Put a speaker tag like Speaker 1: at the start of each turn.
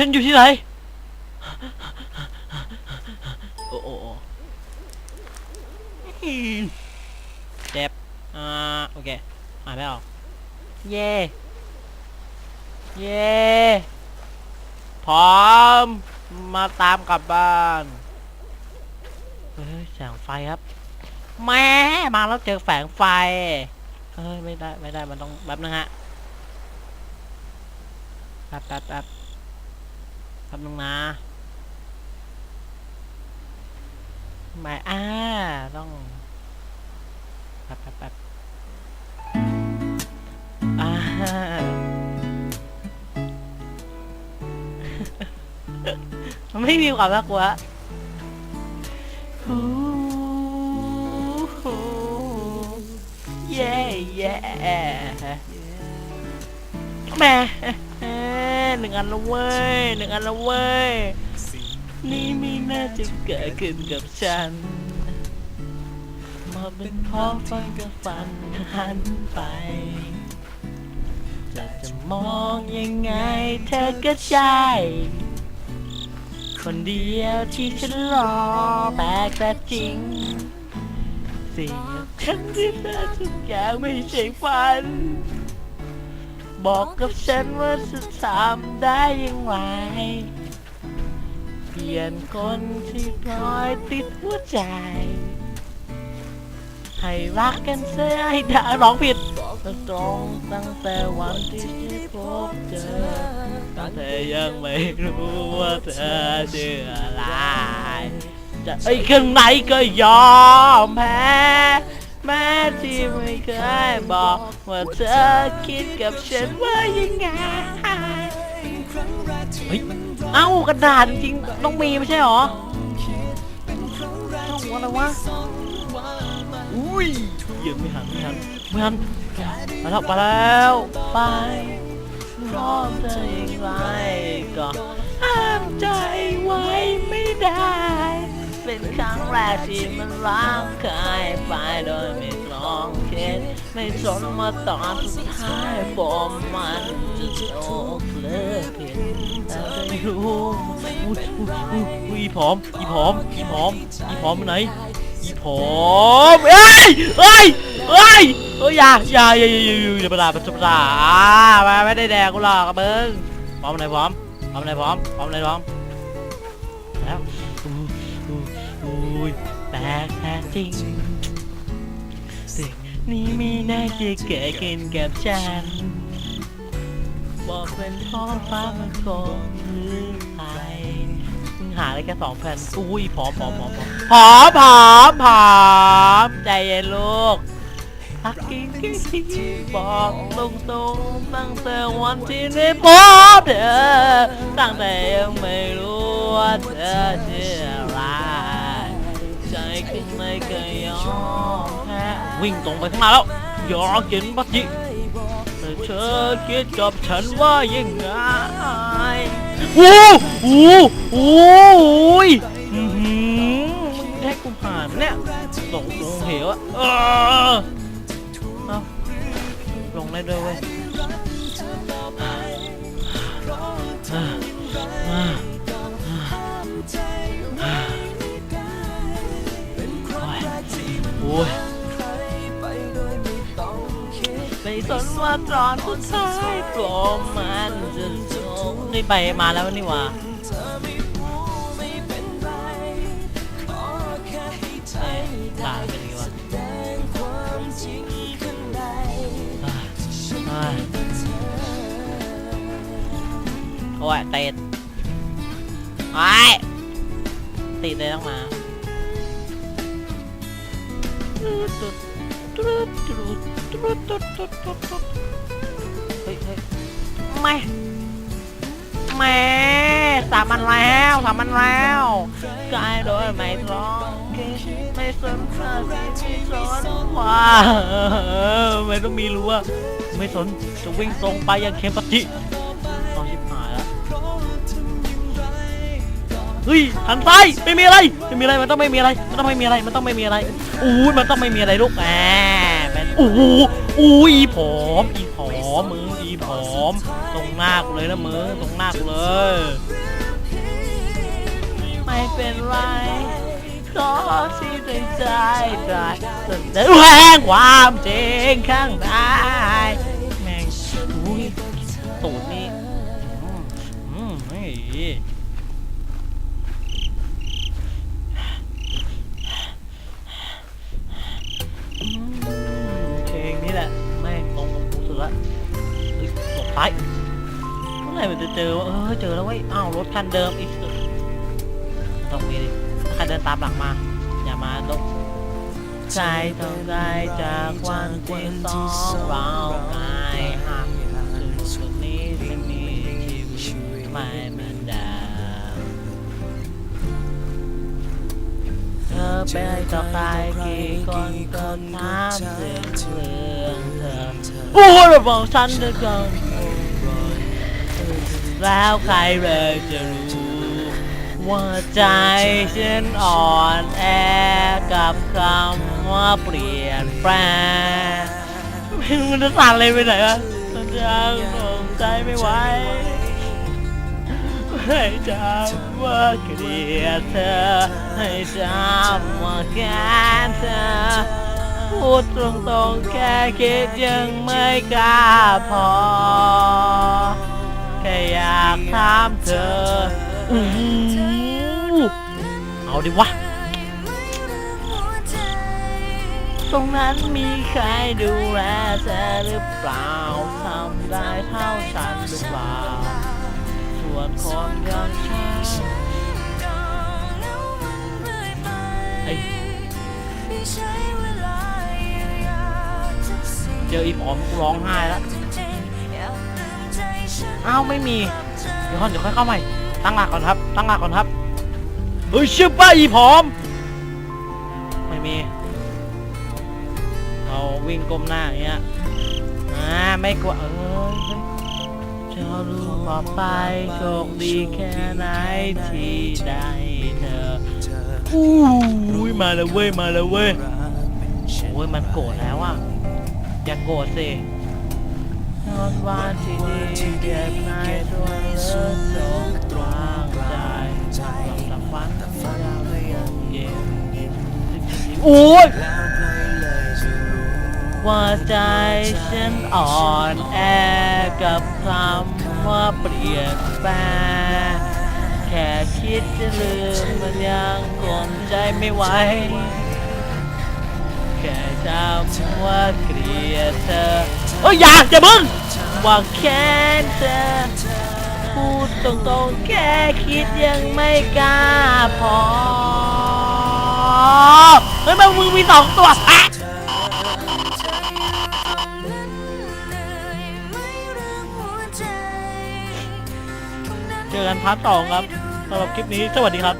Speaker 1: ฉันอยู่ที่ไหน โอ้โอ้เจ็บอ่า โอเคหายไม่ออก เย่ เย่พร้อม มาตามกลับบ้านเฮ้ยแสงไฟครับ แม่มาแล้วเจอแสงไฟ เฮ้ย ไม่ได้ ไม่ได้ มันต้อง แป๊บนึงฮะ แป๊บแป๊บแป๊บ แป๊บนึงนะไม่อ่า ต้องแป๊บแป๊บแป๊บอ่าไม่มีความน่ากลัวเย้เย้แม่ หนึ่งอันละเว้ยหนึ่งอันละเว้ยนี่ไม่น่าจะเกิดขึ้นกับฉัน มาเป็นเพราะฟันกับฟันหันไปจะจะมองยังไงเธอก็ใช่คนเดียวที่ฉันรอแปลกแต่จริง สิ่งฉันที่เธอทุกอย่างไม่ใช่ฝัน บอกกับฉันว่าจะทำได้ย่างไรเปลี่ยนคนที่คอยติดหัวใจ ให้รักกันเสียให้ได้ร้องผิดตรงตั้งแต่วันที่ได้พบเจอ ตั้งแต่ยังไม่รู้ว่าเธอชื่ออะไรจะไอ้ยข้างในก็ยอมแพ้ แม้ที่ไม่เคยบอก ว่าเธอคิดกับฉันว่ายังไง เฮ้ย เอ้ากระดาษจริงๆต้องมีไม่ใช่หรอเอ้าอะไรวะ อุ้ยเหี้ยังไม่หันไม่หันไม่หันไปแล้วไปแล้วไปพร้อมเธออย่างไรก็ห้ามใจไว้ไม่ได้ แรกที่มันรักใครไปโดยไม่ลองคิดไม่สนมาตอนสุดท้ายผมมันจะโชคหรือผิดแต่ไม่รู้อุ้ยอุ้ยอุ้ยอุ้ยอีผอมอีผอมอีผอมอีผอมไหนอีผมเอ้ยเอ้ยเอ้ยเอ้ยอย่าอย่าอย่าอย่าอย่าอย่าอย่าประดาประดาอ่าไม่ไม่ได้แดกกูหรอกกระเบิงพร้อมไหนพร้อมพร้อมไหนพร้อมพร้อมไหนพร้อมแล้วอู้อู้อู้ ยแตกแตกจริงสิ่งนี้มีน่าจะเกิดขึ้นกับฉัน บอกเป็นท้องฟ้ามันคงหรือใครมึงหาได้แค่สองแผ่นอุ้ยพร้อมพร้อมพร้อมพร้อมพร้อมพร้อมพร้อใจเย็นลูกฮักกิ้งกิ้งกิ้งบอกตรงตรงๆตั้งแต่วันที่ได้พบเธอตั้งแต่ยังไม่รู้ว่าเธอชื่อ อะไรใจข้างในก็ยอมแพ้วิ่งตรงไปข้างหน้าแล้วยากกินปัจจิแต่เธอคิดกับฉันว่ายังไงโอ้โหโอ้ยอื้อหือมึงให้กูผ่านเนี่ยลงลงเหวอะลงได้ด้วยเว้ย สนว่าตอนสุดท้ายโปรมันจะจบนี่ไปมาแล้วนี่หว่าเอ้ยตาเป็นไงวะโอ้ยติดไอ้ยติดเลยต้องมาตุ๊ด ตุ๊ดตุ๊ดตุ๊ดตุ๊ดตุ๊ดตุ๊ดตุ๊ดเฮ้ยเฮ้ยไม่แม่สามันแล้วสามันแล้วกลายโดยไม่ร้องไม่สนเธอไม่สนว่าไม่ต้องมีรู้ว่าไม่สนจะวิ่งตรงไปยังเคมปัจิ เฮ้ยหันซ้ายไม่มีอะไรไม่มีอะไรมันต้องไม่มีอะไรมันต้องไม่มีอะไรมันต้องไม่มีอะไรอู้ยมันต้องไม่มีอะไรลูกแหมแมนอู้อู้ยอีผอมอีผอมมึงอีผอม ตรงหน้ากูเลยนะมือตรงหน้ากูเลยไม่เป็นไรขอที่ในใจได้สนใจแหวงความจริงข้างในแม่งอุ้ยตูด ยหลบซ้ายเมื่อไหร่มันจะเจอวะเออเจอแล้วเว้ยอ้าวรถคันเดิมอีกสุดตรงนี้ดิใครเดินตามหลังมา อย่ามาตรงใจต้องได้จากวันที่สองเราไงหักสุดนี้จะมีชีวิตไม่เหมือนเดิมเธอเป็นต่อใครกี่คนก็ถามเรื่องเรื่องเธอโอ้ยแบบบอกฉันเหลือเกิน แล้วใครเลยจะรู้ว่าใจฉันอ่อนแอกับคำว่าเปลี่ยนแปลงไม่รู้มันจะสั่นเลยไปไหนวะมันยังสงใจไม่ไหวให้จำว่าเกลียดเธอ ให้จำว่าแค้นเธอ พูดตรงๆแค่คิดยังไม่กล้าพอ อยากถามเธออู้หูเอาดิวะ ตรงนั้นมีใครดูแลเธอหรือเปล่าทำได้เท่าฉันหรือเปล่า ส่วนคนอย่างฉันไอ้เจออีผอมกูร้องไห้แล้ว อ้าวไม่มีเดี๋ยวก่อนเดี๋ยวค่อยเข้าใหม่ ตั้งหลักก่อนครับ ตั้งหลักก่อนครับเฮ้ยชื่อป้าอีผอม ไม่มีเราวิ่งก้มหน้าอย่างเงี้ยอ่าไม่กลัวเออเฮ้ยจะรู้ต่อไปโชคดีแค่ไหนที่ได้เธออู้ยมาแล้วเว้ยมาแล้วเว้ยโอ้ยมันโกรธแล้วอะอย่าโกรธสิ นอนวันที่ดีเก็บในส่วนเลือดตรงกลางใจหลับฝันที่ยังไม่ยังเย็นโอ้ยว่าใจฉันอ่อนแอกับคำว่าเปลี่ยนแปลงแค่คิดจะลืมมันยังกลมใจไม่ไหวแค่จำว่าเกลียดเธอเอ้ยอยากจะมึง ว่าแค่เธอพูดตรงๆแค่คิดยังไม่กล้าพอ เฮ้ยมันมึงมีสองตัวอะเจอกันพาร์ทสองครับสำหรับคลิปนี้สวัสดีครับ